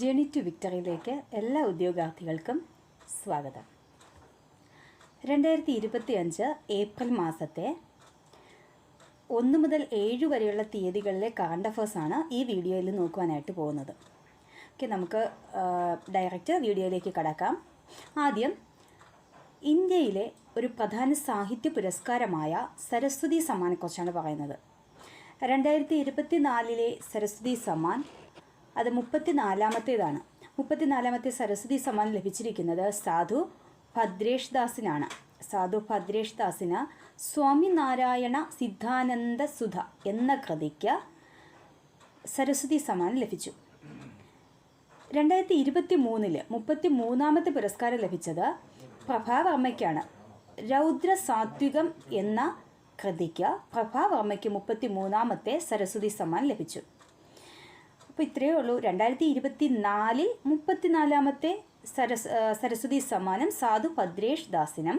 Journey to വിക്ടറിയിലേക്ക് എല്ലാ ഉദ്യോഗാർത്ഥികൾക്കും സ്വാഗതം. രണ്ടായിരത്തി ഇരുപത്തി അഞ്ച് ഏപ്രിൽ മാസത്തെ ഒന്ന് മുതൽ ഏഴ് വരെയുള്ള തീയതികളിലെ കറണ്ട് അഫേഴ്സാണ് ഈ വീഡിയോയിൽ നോക്കുവാനായിട്ട് പോകുന്നത്. ഓക്കെ നമുക്ക് ഡയറക്റ്റ് വീഡിയോയിലേക്ക് കടക്കാം. ആദ്യം ഇന്ത്യയിലെ ഒരു പ്രധാന സാഹിത്യ പുരസ്കാരമായ സരസ്വതി സമ്മാനെക്കുറിച്ചാണ് പറയുന്നത്. രണ്ടായിരത്തി ഇരുപത്തി നാലിലെ സരസ്വതി സമ്മാൻ അത് മുപ്പത്തിനാലാമത്തേതാണ്. മുപ്പത്തിനാലാമത്തെ സരസ്വതി സമ്മാനം ലഭിച്ചിരിക്കുന്നത് സാധു ഭദ്രേഷ് ദാസിനാണ് സാധു ഭദ്രേഷ് ദാസിന് സ്വാമിനാരായണ സിദ്ധാനന്ദ സുധ എന്ന കൃതിക്ക് സരസ്വതി സമ്മാനം ലഭിച്ചു. രണ്ടായിരത്തി ഇരുപത്തി മൂന്നിൽ മുപ്പത്തി മൂന്നാമത്തെ പുരസ്കാരം ലഭിച്ചത് പ്രഭാവർമ്മയ്ക്കാണ്. രൗദ്ര സാത്വികം എന്ന കൃതിക്ക് പ്രഭാവർമ്മയ്ക്ക് മുപ്പത്തി മൂന്നാമത്തെ സരസ്വതി സമ്മാൻ ലഭിച്ചു. അപ്പോൾ ഇത്രയേ ഉള്ളൂ. രണ്ടായിരത്തി ഇരുപത്തി നാലിൽ മുപ്പത്തിനാലാമത്തെ സരസ് സരസ്വതി സമ്മാനം സാധു ഭദ്രേഷ് ദാസിനം.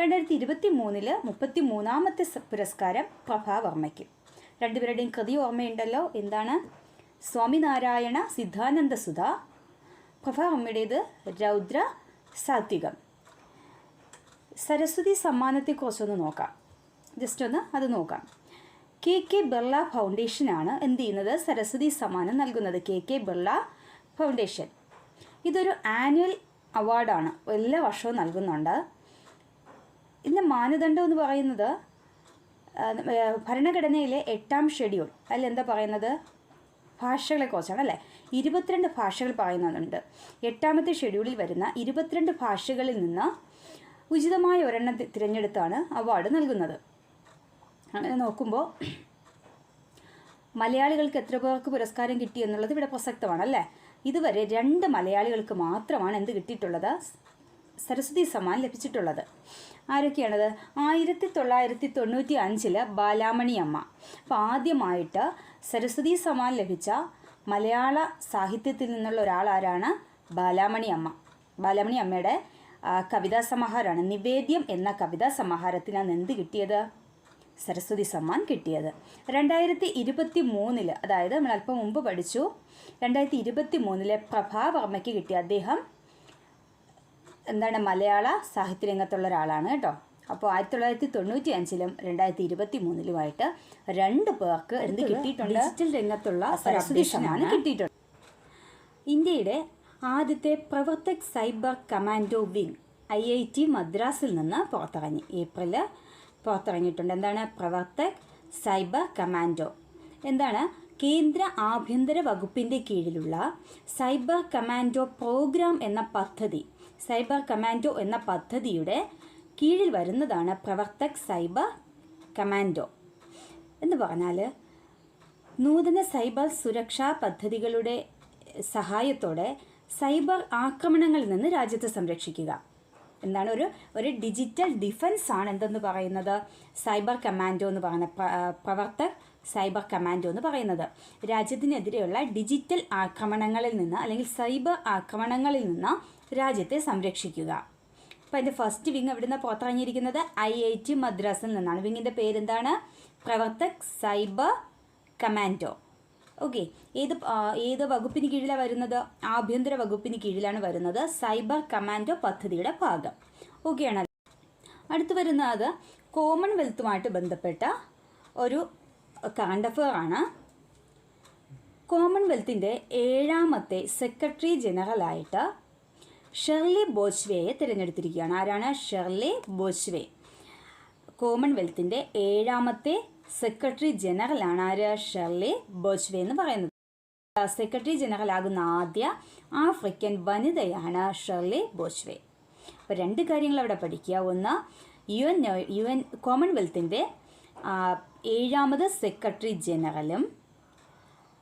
രണ്ടായിരത്തി ഇരുപത്തി മൂന്നിൽ മുപ്പത്തി മൂന്നാമത്തെ പുരസ്കാരം പ്രഭാവർമ്മയ്ക്ക് രണ്ടുപേരുടെയും കൃതി ഓർമ്മയുണ്ടല്ലോ. എന്താണ്? സ്വാമിനാരായണ സിദ്ധാനന്ദ സുധ പ്രഭാവർമ്മയുടേത് രൗദ്ര സാത്വികം. സരസ്വതി സമ്മാനത്തെക്കുറിച്ചൊന്ന് നോക്കാം. ജസ്റ്റ് ഒന്ന് അത് നോക്കാം. കെ കെ ബിർള ഫൗണ്ടേഷനാണ് എന്ത് ചെയ്യുന്നത്? സരസ്വതി സമ്മാനം നൽകുന്നത്. K K Birla foundation. ഇതൊരു ആനുവൽ അവാർഡാണ് എല്ലാ വർഷവും നൽകുന്നുണ്ട്. ഇതിന്റെ മാനദണ്ഡം എന്ന് പറയുന്നത് ഭരണഘടനയിലെ എട്ടാം ഷെഡ്യൂൾ അതിൽ എന്താ പറയുന്നത്? ഭാഷകളെക്കുറിച്ചാണ് അല്ലേ? ഇരുപത്തിരണ്ട് ഭാഷകൾ പറയുന്നുണ്ട്. എട്ടാമത്തെ ഷെഡ്യൂളിൽ വരുന്ന ഇരുപത്തിരണ്ട് ഭാഷകളിൽ നിന്ന് ഉചിതമായ ഒരെണ്ണം തിരഞ്ഞെടുത്താണ് അവാർഡ് നൽകുന്നത്. അങ്ങനെ നോക്കുമ്പോൾ മലയാളികൾക്ക് എത്ര പേർക്ക് പുരസ്കാരം കിട്ടി എന്നുള്ളത് ഇവിടെ പ്രസക്തമാണ് അല്ലേ ഇതുവരെ രണ്ട് മലയാളികൾക്ക് മാത്രമാണ് എന്ത് കിട്ടിയിട്ടുള്ളത്? സരസ്വതി സമ്മാൻ ലഭിച്ചിട്ടുള്ളത്. ആരൊക്കെയാണത്? ആയിരത്തി തൊള്ളായിരത്തി തൊണ്ണൂറ്റി അഞ്ചിൽ ബാലാമണി അമ്മ. അപ്പോൾ ആദ്യമായിട്ട് സരസ്വതി സമ്മാൻ ലഭിച്ച മലയാള സാഹിത്യത്തിൽ നിന്നുള്ള ഒരാൾ ആരാണ്? ബാലാമണി അമ്മ. ബാലാമണി അമ്മയുടെ കവിതാ സമാഹാരമാണ്. നിവേദ്യം എന്ന കവിതാ സമാഹാരത്തിനാണ് എന്ത് കിട്ടിയത്? സരസ്വതി സമ്മാൻ കിട്ടിയത്. രണ്ടായിരത്തി ഇരുപത്തി മൂന്നിൽ അതായത് നമ്മൾ അല്പം മുമ്പ് പഠിച്ചു രണ്ടായിരത്തി ഇരുപത്തി മൂന്നിലെ പ്രഭാവർമ്മയ്ക്ക് കിട്ടിയ അദ്ദേഹം എന്താണ് മലയാള സാഹിത്യ രംഗത്തുള്ള ഒരാളാണ് കേട്ടോ. അപ്പോൾ ആയിരത്തി തൊള്ളായിരത്തി തൊണ്ണൂറ്റി അഞ്ചിലും രണ്ടായിരത്തി ഇരുപത്തി മൂന്നിലുമായിട്ട് രണ്ട് പേർക്ക് എന്ത് കിട്ടിയിട്ടുണ്ട്? ഡിജിറ്റൽ രംഗത്തുള്ള സരസ്വതി സമ്മാനം കിട്ടിയിട്ടുണ്ട്. ഇന്ത്യയുടെ ആദ്യത്തെ Pravartak cyber commando wing I I T മദ്രാസിൽ നിന്ന് പുറത്തിറങ്ങി. ഏപ്രിൽ പുറത്തിറങ്ങിയിട്ടുണ്ട്. എന്താണ്? Pravartak cyber commando. എന്താണ്? കേന്ദ്ര ആഭ്യന്തര വകുപ്പിന്റെ കീഴിലുള്ള സൈബർ കമാൻഡോ പ്രോഗ്രാം എന്ന പദ്ധതി. സൈബർ കമാൻഡോ എന്ന പദ്ധതിയുടെ കീഴിൽ വരുന്നതാണ് പ്രവർത്തക് സൈബർ കമാൻഡോ. എന്ന് പറഞ്ഞാൽ നൂതന സൈബർ സുരക്ഷാ പദ്ധതികളുടെ സഹായത്തോടെ സൈബർ ആക്രമണങ്ങളിൽ നിന്ന് രാജ്യത്തെ സംരക്ഷിക്കുക. എന്താണ് ഒരു ഒരു ഡിജിറ്റൽ ഡിഫൻസ് ആണ് എന്തെന്ന് പറയുന്നത്? സൈബർ കമാൻഡോ എന്ന് പറയുന്ന പ്രവർത്തകർ സൈബർ കമാൻഡോ എന്ന് പറയുന്നത്. രാജ്യത്തിനെതിരെയുള്ള ഡിജിറ്റൽ ആക്രമണങ്ങളിൽ നിന്ന് അല്ലെങ്കിൽ സൈബർ ആക്രമണങ്ങളിൽ നിന്ന് രാജ്യത്തെ സംരക്ഷിക്കുക. അപ്പോൾ അതിന്റെ ഫസ്റ്റ് വിങ് എവിടെ നിന്ന് പുറത്തിറങ്ങിയിരിക്കുന്നത്? ഐ ഐ ടി മദ്രാസിൽ നിന്നാണ്. വിങ്ങിന്റെ പേരെന്താണ്? പ്രവർത്തക് സൈബർ കമാൻഡോ ഓക്കെ ഏത് ഏത് വകുപ്പിന് കീഴിലാണ് വരുന്നത്? ആഭ്യന്തര വകുപ്പിന് കീഴിലാണ് വരുന്നത്. സൈബർ കമാൻഡോ പദ്ധതിയുടെ ഭാഗം. ഓക്കെയാണ് അടുത്ത് വരുന്നത് കോമൺവെൽത്തുമായിട്ട് ബന്ധപ്പെട്ട ഒരു കാണ്ടഫ് ആണ്. കോമൺവെൽത്തിന്റെ ഏഴാമത്തെ സെക്രട്ടറി ജനറലായിട്ട് ഷെർലി ബോസ്വേയെ തിരഞ്ഞെടുത്തിരിക്കുകയാണ്. ആരാണ്? ഷെർലി ബോസ്വേ കോമൺവെൽത്തിന്റെ ഏഴാമത്തെ സെക്രട്ടറി ജനറലാണ് ആര്? ഷെർലി ബോജ്വെ എന്ന് പറയുന്നത്. സെക്രട്ടറി ജനറൽ ആകുന്ന ആദ്യ ആഫ്രിക്കൻ വനിതയാണ് ഷെർലി ബോജ്വെ അപ്പോൾ രണ്ട് കാര്യങ്ങൾ അവിടെ പഠിക്കുക. ഒന്ന് യു എൻ യു എൻ കോമൺവെൽത്തിന്റെ ഏഴാമത് സെക്രട്ടറി ജനറലും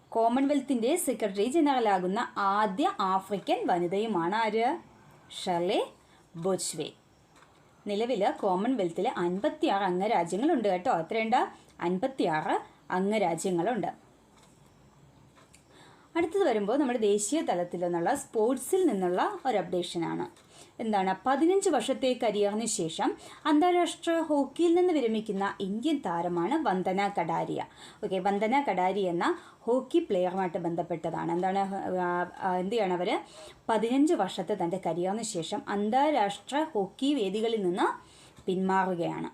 കോമൺവെൽത്തിന്റെ സെക്രട്ടറി ജനറലാകുന്ന ആദ്യ ആഫ്രിക്കൻ വനിതയുമാണ് ആര്? ഷർലെ ബോച്ച്വേ. നിലവിൽ കോമൺവെൽത്തിൽ അൻപത്തിയാറ് അംഗരാജ്യങ്ങളുണ്ട് കേട്ടോ. എത്രയുണ്ട്? അൻപത്തിയാറ് അംഗരാജ്യങ്ങളുണ്ട് അടുത്തത് വരുമ്പോൾ നമ്മുടെ ദേശീയ തലത്തിൽ നിന്നുള്ള സ്പോർട്സിൽ നിന്നുള്ള ഒരു അപ്ഡേഷനാണ് എന്താണ്? പതിനഞ്ച് വർഷത്തെ കരിയറിന് ശേഷം അന്താരാഷ്ട്ര ഹോക്കിയിൽ നിന്ന് വിരമിക്കുന്ന ഇന്ത്യൻ താരമാണ് വന്ദന കടാരിയ. ഓക്കെ വന്ദന കടാരി എന്ന ഹോക്കി പ്ലെയറുമായിട്ട് ബന്ധപ്പെട്ടതാണ്. എന്താണ്? എന്ത് ചെയ്യണം അവർ പതിനഞ്ച് വർഷത്തെ തന്റെ കരിയറിന് ശേഷം അന്താരാഷ്ട്ര ഹോക്കി വേദികളിൽ നിന്ന് പിന്മാറുകയാണ്.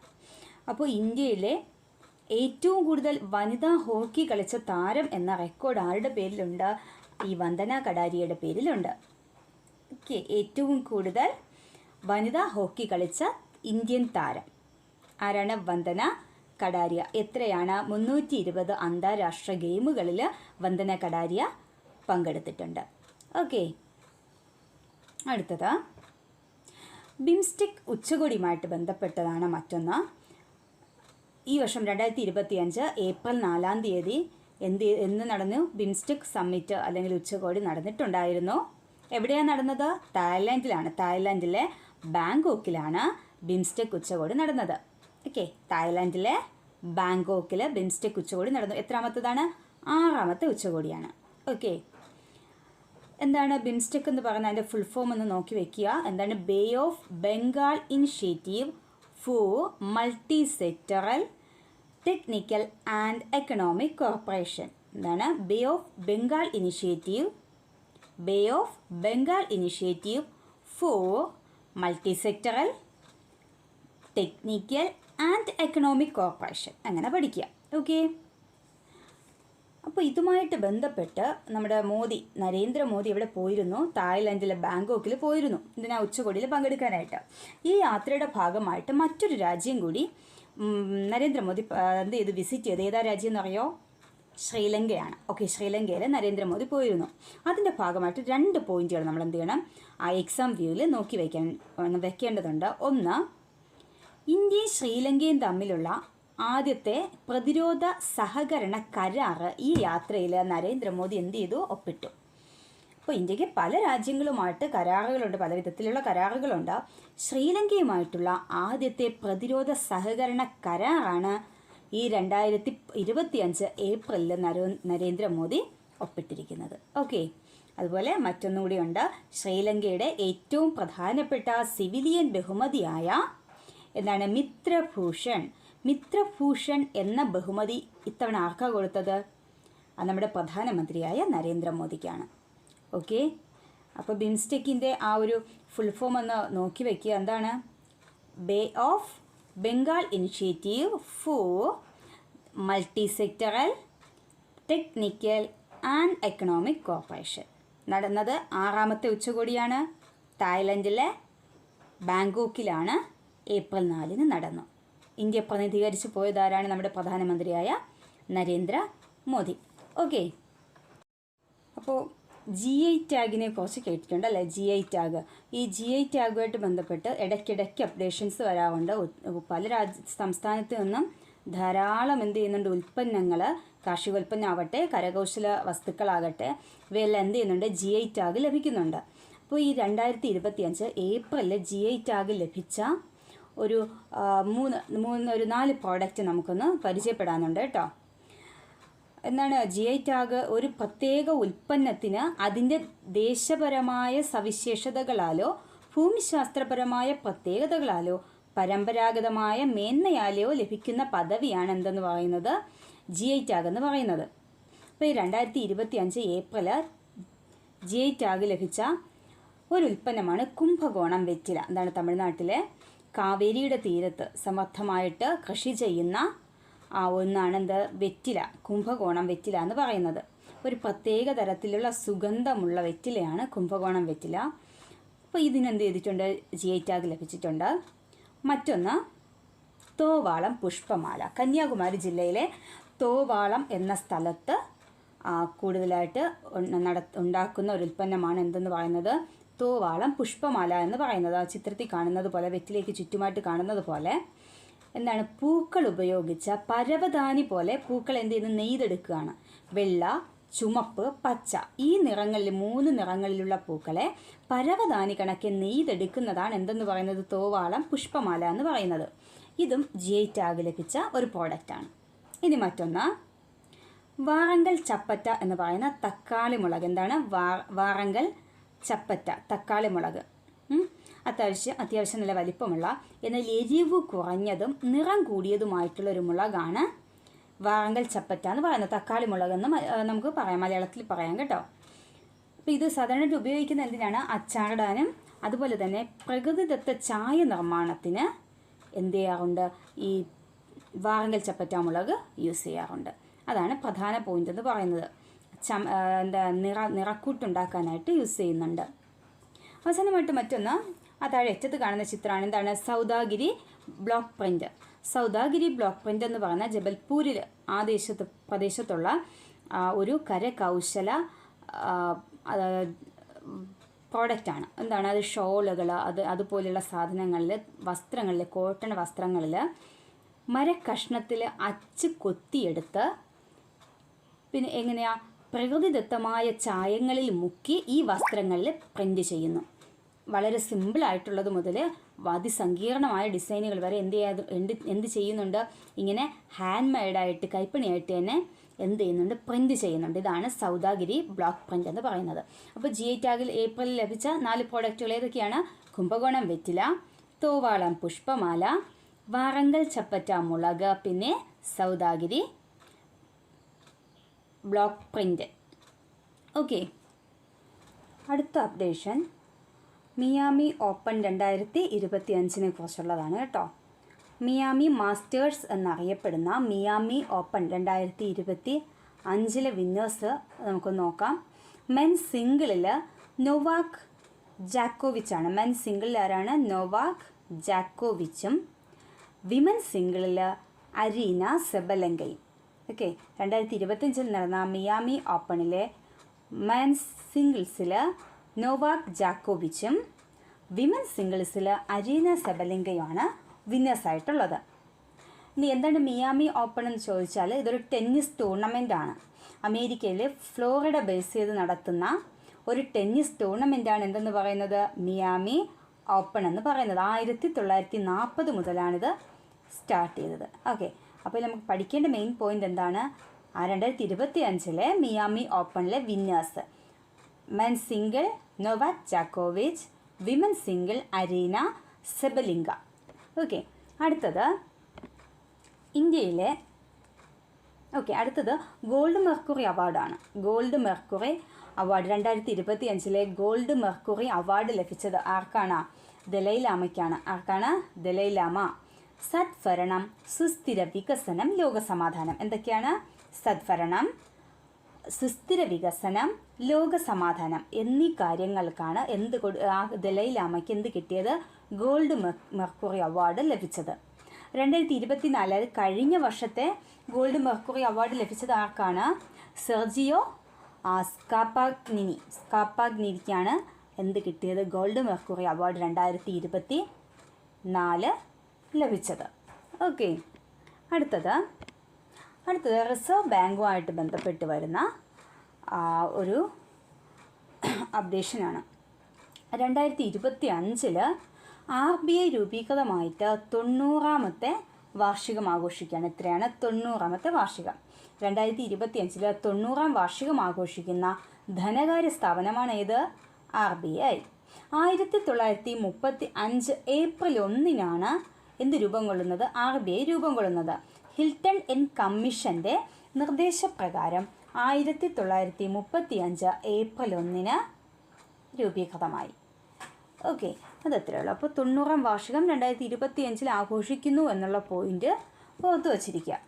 അപ്പോൾ ഇന്ത്യയിലെ ഏറ്റവും കൂടുതൽ വനിതാ ഹോക്കി കളിച്ച താരം എന്ന റെക്കോർഡ് ആരുടെ പേരിലുണ്ട്? ഈ വന്ദന കടാരിയുടെ പേരിലുണ്ട്. ഓക്കെ ഏറ്റവും കൂടുതൽ വനിതാ ഹോക്കി കളിച്ച ഇന്ത്യൻ താരം ആരാണ്? വന്ദന കടാരിയ. എത്രയാണ്? മുന്നൂറ്റി ഇരുപത് അന്താരാഷ്ട്ര ഗെയിമുകളിൽ വന്ദന കടാരിയ പങ്കെടുത്തിട്ടുണ്ട്. ഓക്കെ അടുത്തത്. ബിംസ്റ്റിക് ഉച്ചകോടിയുമായിട്ട് ബന്ധപ്പെട്ടതാണ് മറ്റൊന്ന്. ഈ വർഷം രണ്ടായിരത്തി ഇരുപത്തി അഞ്ച് ഏപ്രിൽ നാലാം തീയതി എന്ത് എന്ന് നടന്നു ബിംസ്റ്റിക് സമ്മിറ്റ് അല്ലെങ്കിൽ ഉച്ചകോടി നടന്നിട്ടുണ്ടായിരുന്നു. എവിടെയാണ് നടന്നത്? തായ്ലാൻഡിലാണ് തായ്ലാൻഡിലെ ബാങ്കോക്കിലാണ് ബിംസ്റ്റിക് ഉച്ചകോടി നടന്നത്. ഓക്കെ തായ്ലാൻഡിലെ ബാങ്കോക്കിൽ ബിംസ്റ്റിക് ഉച്ചകോടി നടന്നു. എത്രാമത്തതാണ്? ആറാമത്തെ ഉച്ചകോടിയാണ്. ഓക്കെ. എന്താണ് ബിംസ്റ്റെക് എന്ന് പറഞ്ഞാൽ അതിന്റെ ഫുൾ ഫോം ഒന്ന് നോക്കി വെക്കുക. എന്താണ് bay of Bengal initiative for multi sectoral technical and economic corporation എന്താണ് bay of Bengal initiative bay of Bengal initiative for multi sectoral technical and economic corporation അങ്ങനെ പഠിക്കുക. ഓക്കെ അപ്പോൾ ഇതുമായിട്ട് ബന്ധപ്പെട്ട് നമ്മുടെ മോദി നരേന്ദ്രമോദി ഇവിടെ പോയിരുന്നു? തായ്ലൻഡിലെ ബാങ്കോക്കിൽ പോയിരുന്നു. ഇതിനാ ഉച്ചകോടിയിൽ പങ്കെടുക്കാനായിട്ട്. ഈ യാത്രയുടെ ഭാഗമായിട്ട് മറ്റൊരു രാജ്യം കൂടി നരേന്ദ്രമോദി എന്ത് ചെയ്ത്? വിസിറ്റ് ചെയ്ത്. ഏതാ രാജ്യം എന്നറിയോ ശ്രീലങ്കയാണ്. ഓക്കെ ശ്രീലങ്കയിൽ നരേന്ദ്രമോദി പോയിരുന്നു. അതിന്റെ ഭാഗമായിട്ട് രണ്ട് പോയിന്റുകൾ നമ്മൾ എന്ത് ചെയ്യണം? ആ എക്സാം വ്യൂവിൽ നോക്കി വയ്ക്കാൻ വെക്കേണ്ടതുണ്ട്. ഒന്ന് ഇന്ത്യയും ശ്രീലങ്കയും തമ്മിലുള്ള ആദ്യത്തെ പ്രതിരോധ സഹകരണ കരാറ് ഈ യാത്രയിൽ നരേന്ദ്രമോദി എന്ത് ചെയ്തു? ഒപ്പിട്ടു. അപ്പോൾ ഇന്ത്യയ്ക്ക് പല രാജ്യങ്ങളുമായിട്ട് കരാറുകളുണ്ട് പല വിധത്തിലുള്ള കരാറുകളുണ്ട്. ശ്രീലങ്കയുമായിട്ടുള്ള ആദ്യത്തെ പ്രതിരോധ സഹകരണ കരാറാണ് ഈ രണ്ടായിരത്തി ഇരുപത്തിയഞ്ച് ഏപ്രിലിൽ നരോ നരേന്ദ്രമോദി ഒപ്പിട്ടിരിക്കുന്നത്. ഓക്കെ. അതുപോലെ മറ്റൊന്നുകൂടിയുണ്ട്. ശ്രീലങ്കയുടെ ഏറ്റവും പ്രധാനപ്പെട്ട സിവിലിയൻ ബഹുമതിയായ എന്താണ്? മിത്രഭൂഷൺ. മിത്രഭൂഷൺ എന്ന ബഹുമതി ഇത്തവണ ആർക്കാ കൊടുത്തത്? നമ്മുടെ പ്രധാനമന്ത്രിയായ നരേന്ദ്രമോദിക്കാണ്. ഓക്കെ? അപ്പോൾ ബിംസ്റ്റെക്കിന്റെ ആ ഒരു ഫുൾ ഫോം ഒന്ന് നോക്കി വയ്ക്കുക എന്താണ്? Bay of Bengal initiative for multi sectoral technical and economic corporation നടന്നത് ആറാമത്തെ ഉച്ചകോടിയാണ്. തായ്ലൻഡിലെ ബാങ്കോക്കിലാണ് ഏപ്രിൽ നാലിന് നടന്നു. ഇന്ത്യ പ്രതിനിധീകരിച്ച് പോയതാരാണ് നമ്മുടെ പ്രധാനമന്ത്രിയായ നരേന്ദ്ര മോദി. ഓക്കെ? അപ്പോൾ ജി ഐ ടാഗിനെ കുറിച്ച് കേട്ടിട്ടുണ്ട് അല്ലേ? ജി ഐ ടാഗ് ഈ ജി ഐ ടാഗുമായിട്ട് ബന്ധപ്പെട്ട് ഇടയ്ക്കിടയ്ക്ക് അപ്ഡേഷൻസ് വരാറുണ്ട്. പല രാജ്യ സംസ്ഥാനത്ത് നിന്നും ധാരാളം എന്ത് ചെയ്യുന്നുണ്ട്? ഉൽപ്പന്നങ്ങൾ കാർഷികോൽപ്പന്നമാവട്ടെ കരകൗശല വസ്തുക്കളാകട്ടെ ഇവയെല്ലാം എന്ത് ചെയ്യുന്നുണ്ട്? ജി ഐ ടാഗ് ലഭിക്കുന്നുണ്ട്. അപ്പോൾ ഈ രണ്ടായിരത്തി ഇരുപത്തി അഞ്ച് ഏപ്രിലിൽ ജി ഐ ടാഗ് ലഭിച്ച ഒരു മൂന്ന് മൂന്ന് ഒരു നാല് പ്രോഡക്റ്റ് നമുക്കൊന്ന് പരിചയപ്പെടാനുണ്ട് കേട്ടോ. എന്താണ് ജി ഐ ടാഗ് ഒരു പ്രത്യേക ഉൽപ്പന്നത്തിന് അതിന്റെ ദേശപരമായ സവിശേഷതകളാലോ ഭൂമിശാസ്ത്രപരമായ പ്രത്യേകതകളാലോ പരമ്പരാഗതമായ മേന്മയാലെയോ ലഭിക്കുന്ന പദവിയാണ് എന്തെന്ന് പറയുന്നത് ജി ഐ ടാഗ് എന്ന് പറയുന്നത്. അപ്പോൾ ഈ രണ്ടായിരത്തി ഇരുപത്തി അഞ്ച് ഏപ്രിൽ ജി ഐ ടാഗ് ലഭിച്ച ഒരു ഉൽപ്പന്നമാണ് കുംഭകോണം വെറ്റില. എന്താണ് തമിഴ്നാട്ടിലെ കാവേരിയുടെ തീരത്ത് സമർത്ഥമായിട്ട് കൃഷി ചെയ്യുന്ന ഒന്നാണ് എന്താ വെറ്റില കുംഭകോണം വെറ്റില എന്ന് പറയുന്നത്. ഒരു പ്രത്യേക തരത്തിലുള്ള സുഗന്ധമുള്ള വെറ്റിലയാണ് കുംഭകോണം വെറ്റില. അപ്പോൾ ഇതിനെന്ത് ചെയ്തിട്ടുണ്ട്? ജി ഐ ടാഗ് ലഭിച്ചിട്ടുണ്ട്. മറ്റൊന്ന് തോവാളം പുഷ്പമാല. കന്യാകുമാരി ജില്ലയിലെ തോവാളം എന്ന സ്ഥലത്ത് കൂടുതലായിട്ട് നട ഉണ്ടാക്കുന്ന ഒരു ഉൽപ്പന്നമാണ് എന്തെന്ന് പറയുന്നത്? തോവാളം പുഷ്പമാല എന്ന് പറയുന്നത്. ആ ചിത്രത്തിൽ കാണുന്നത് പോലെ വെറ്റിലേക്ക് ചുറ്റുമായിട്ട് കാണുന്നത് പോലെ. എന്താണ് പൂക്കൾ ഉപയോഗിച്ച പരവതാനി പോലെ പൂക്കൾ എന്ത് ചെയ്യുന്നു? നെയ്തെടുക്കുകയാണ്. വെള്ള ചുമപ്പ് പച്ച ഈ നിറങ്ങളിൽ മൂന്ന് നിറങ്ങളിലുള്ള പൂക്കളെ പരവതാനി കണക്കെ നെയ്തെടുക്കുന്നതാണ് എന്തെന്ന് പറയുന്നത്? തോവാളം പുഷ്പമാല എന്ന് പറയുന്നത്. ഇതും ജി ഐ ടാഗ് ലഭിച്ച ഒരു പ്രോഡക്റ്റാണ് ഇനി മറ്റൊന്ന്. വാറങ്കൽ ചപ്പറ്റ എന്ന് പറയുന്ന തക്കാളി മുളക്. എന്താണ്? വാ വാറങ്കൽ ചപ്പറ്റ തക്കാളി മുളക്. അത്യാവശ്യം അത്യാവശ്യം നല്ല വലിപ്പമുള്ള എന്നാൽ എരിവ് കുറഞ്ഞതും നിറം കൂടിയതുമായിട്ടുള്ള ഒരു മുളകാണ് വാറങ്കൽ ചപ്പറ്റ എന്ന് പറയുന്നത്. തക്കാളി മുളകെന്ന് നമുക്ക് പറയാം മലയാളത്തിൽ പറയാം കേട്ടോ. അപ്പോൾ ഇത് സാധാരണയായിട്ട് ഉപയോഗിക്കുന്ന എന്തിനാണ്? അച്ചാറിടാനും അതുപോലെ തന്നെ പ്രകൃതിദത്ത ചായ നിർമ്മാണത്തിന് എന്ത് ചെയ്യാറുണ്ട്? ഈ വാറങ്കൽ ചപ്പറ്റ മുളക് യൂസ് ചെയ്യാറുണ്ട്. അതാണ് പ്രധാന പോയിന്റ് എന്ന് പറയുന്നത്. ചം എന്താ നിറ നിറക്കൂട്ടുണ്ടാക്കാനായിട്ട് യൂസ് ചെയ്യുന്നുണ്ട്. അവസാനമായിട്ട് മറ്റൊന്ന് ആ താഴെ അറ്റത്ത് കാണുന്ന ചിത്രമാണ് എന്താണ്? Saudagiri block print. Saudagiri block print എന്ന് പറഞ്ഞാൽ ജബൽപൂരിൽ ആ ദേശത്ത് പ്രദേശത്തുള്ള ഒരു കരകൗശല പ്രോഡക്റ്റാണ് എന്താണ്? അത് ഷോളുകൾ അത് അതുപോലെയുള്ള സാധനങ്ങളിൽ വസ്ത്രങ്ങളിൽ കോട്ടൺ വസ്ത്രങ്ങളിൽ മരക്കഷ്ണത്തിൽ അച്ച് കൊത്തിയെടുത്ത് പിന്നെ എങ്ങനെയാ? പ്രകൃതിദത്തമായ ചായങ്ങളിൽ മുക്കി ഈ വസ്ത്രങ്ങളിൽ പ്രിന്റ് ചെയ്യുന്നു. വളരെ സിമ്പിളായിട്ടുള്ളത് മുതൽ അതിസങ്കീർണമായ ഡിസൈനുകൾ വരെ എന്ത് ചെയ്യാതെ എന്ത് എന്ത് ചെയ്യുന്നുണ്ട്? ഇങ്ങനെ ഹാൻഡ് മെയ്ഡായിട്ട് കൈപ്പണിയായിട്ട് തന്നെ എന്ത് ചെയ്യുന്നുണ്ട്? പ്രിന്റ് ചെയ്യുന്നുണ്ട്. ഇതാണ് സൗദാഗിരി ബ്ലോക്ക് പ്രിന്റ് എന്ന് പറയുന്നത്. അപ്പോൾ ജി ടാഗിൽ ഏപ്രിലിൽ ലഭിച്ച നാല് പ്രോഡക്റ്റുകൾ ഏതൊക്കെയാണ്? കുംഭകോണം വെറ്റില തോവാളം പുഷ്പമാല വാറങ്കൽ ചപ്പറ്റ മുളക് പിന്നെ സൗദാഗിരി ബ്ലോക്ക് പ്രിന്റ് ഓക്കെ അടുത്ത അപ്ഡേഷൻ മിയാമി ഓപ്പൺ രണ്ടായിരത്തി ഇരുപത്തി അഞ്ചിനെ കുറിച്ചുള്ളതാണ് കേട്ടോ. മിയാമി മാസ്റ്റേഴ്സ് എന്നറിയപ്പെടുന്ന മിയാമി ഓപ്പൺ രണ്ടായിരത്തി ഇരുപത്തി അഞ്ചിലെ വിന്നേഴ്സ് നമുക്ക് നോക്കാം. മെൻ സിംഗിളിൽ നൊവാക് ജാക്കോവിച്ചാണ്. മെൻ സിംഗിളിൽ ആരാണ്? നൊവാക് ജാക്കോവിച്ചും വിമൻ സിംഗിളിൽ അരീന സെബലങ്കയും. ഓക്കെ രണ്ടായിരത്തി ഇരുപത്തഞ്ചിൽ നടന്ന മിയാമി ഓപ്പണിലെ മെൻസ് സിംഗിൾസിൽ നോവാക് ജാക്കോവിച്ചും വിമൻ സിംഗിൾസിൽ അരീന സബലിംഗയുമാണ് വിന്നേഴ്സ് ആയിട്ടുള്ളത്. ഇനി എന്താണ് മിയാമി ഓപ്പൺ എന്ന് ചോദിച്ചാൽ ഇതൊരു ടെന്നീസ് ടൂർണമെന്റ് ആണ് അമേരിക്കയിലെ ഫ്ലോറിഡ ബേസ് ചെയ്ത് നടത്തുന്ന ഒരു ടെന്നീസ് ടൂർണമെന്റ് ആണ് എന്തെന്ന് പറയുന്നത്? മിയാമി ഓപ്പൺ എന്ന് പറയുന്നത്. ആയിരത്തി തൊള്ളായിരത്തി നാൽപ്പത് മുതലാണിത് സ്റ്റാർട്ട് ചെയ്തത്. ഓക്കെ. അപ്പോൾ നമുക്ക് പഠിക്കേണ്ട മെയിൻ പോയിന്റ് എന്താണ്? രണ്ടായിരത്തി ഇരുപത്തി അഞ്ചിലെ മിയാമി ഓപ്പണിലെ winners. Men single Novak ജാക്കോവിച്ച് women single Aryna Sabalenka okay അടുത്തത് ഇന്ത്യയിലെ ഓക്കെ അടുത്തത് ഗോൾഡ് മെർക്കുറി അവാർഡാണ് ഗോൾഡ് മെർക്കുറി അവാർഡ് രണ്ടായിരത്തി ഇരുപത്തി അഞ്ചിലെ ഗോൾഡ് മെർക്കുറി അവാർഡ് ലഭിച്ചത് ആർക്കാണ്? ദലൈലാമയ്ക്കാണ്. ആർക്കാണ്? ദലൈലാമ. സദ്ഭരണം സുസ്ഥിര വികസനം ലോകസമാധാനം. എന്തൊക്കെയാണ്? സദ്ഭരണം സുസ്ഥിര വികസനം ലോകസമാധാനം എന്നീ കാര്യങ്ങൾക്കാണ് എന്ത് ആ ദലൈലാമയ്ക്ക് എന്ത് കിട്ടിയത്? ഗോൾഡ് മെർ മെർക്കുറി അവാർഡ് ലഭിച്ചത്. രണ്ടായിരത്തി ഇരുപത്തിനാല് കഴിഞ്ഞ വർഷത്തെ ഗോൾഡ് മെർക്കുറി അവാർഡ് ലഭിച്ചത് ആർക്കാണ്? സെർജിയോ സ്കാപ്പാഗ്നിനി സ്കാപ്പാഗ്നിനിക്കാണ് എന്ത് കിട്ടിയത്? ഗോൾഡ് മെർക്കുറി അവാർഡ് രണ്ടായിരത്തി ഇരുപത്തി നാല് ലഭിച്ചത്. ഓക്കെ. അടുത്തത്. അടുത്തത് റിസർവ് ബാങ്കുമായിട്ട് ബന്ധപ്പെട്ട് വരുന്ന ഒരു അപ്ഡേഷനാണ്. രണ്ടായിരത്തി ഇരുപത്തി അഞ്ചിൽ ആർ ബി ഐ രൂപീകൃതമായിട്ട് തൊണ്ണൂറാമത്തെ വാർഷികം ആഘോഷിക്കുകയാണ്. എത്രയാണ് തൊണ്ണൂറാമത്തെ വാർഷികം. രണ്ടായിരത്തി ഇരുപത്തി അഞ്ചിൽ തൊണ്ണൂറാം വാർഷികം ആഘോഷിക്കുന്ന ധനകാര്യ സ്ഥാപനമാണ് ഏത്? R B I. ആയിരത്തി തൊള്ളായിരത്തി മുപ്പത്തി അഞ്ച് ഏപ്രിൽ ഒന്നിനാണ് എന്ത് രൂപം കൊള്ളുന്നത്? ആർ ബി ഐ രൂപം കൊള്ളുന്നത്. ഹിൽട്ടൺ എൻ കമ്മീഷന്റെ നിർദ്ദേശപ്രകാരം ആയിരത്തി തൊള്ളായിരത്തി മുപ്പത്തി അഞ്ച് ഏപ്രിൽ ഒന്നിന് രൂപീകൃതമായി. ഓക്കെ അതത്രേ ഉള്ളൂ അപ്പോൾ തൊണ്ണൂറാം വാർഷികം രണ്ടായിരത്തി ഇരുപത്തി അഞ്ചിൽ ആഘോഷിക്കുന്നു എന്നുള്ള പോയിന്റ് ഓർത്തു വച്ചിരിക്കുക.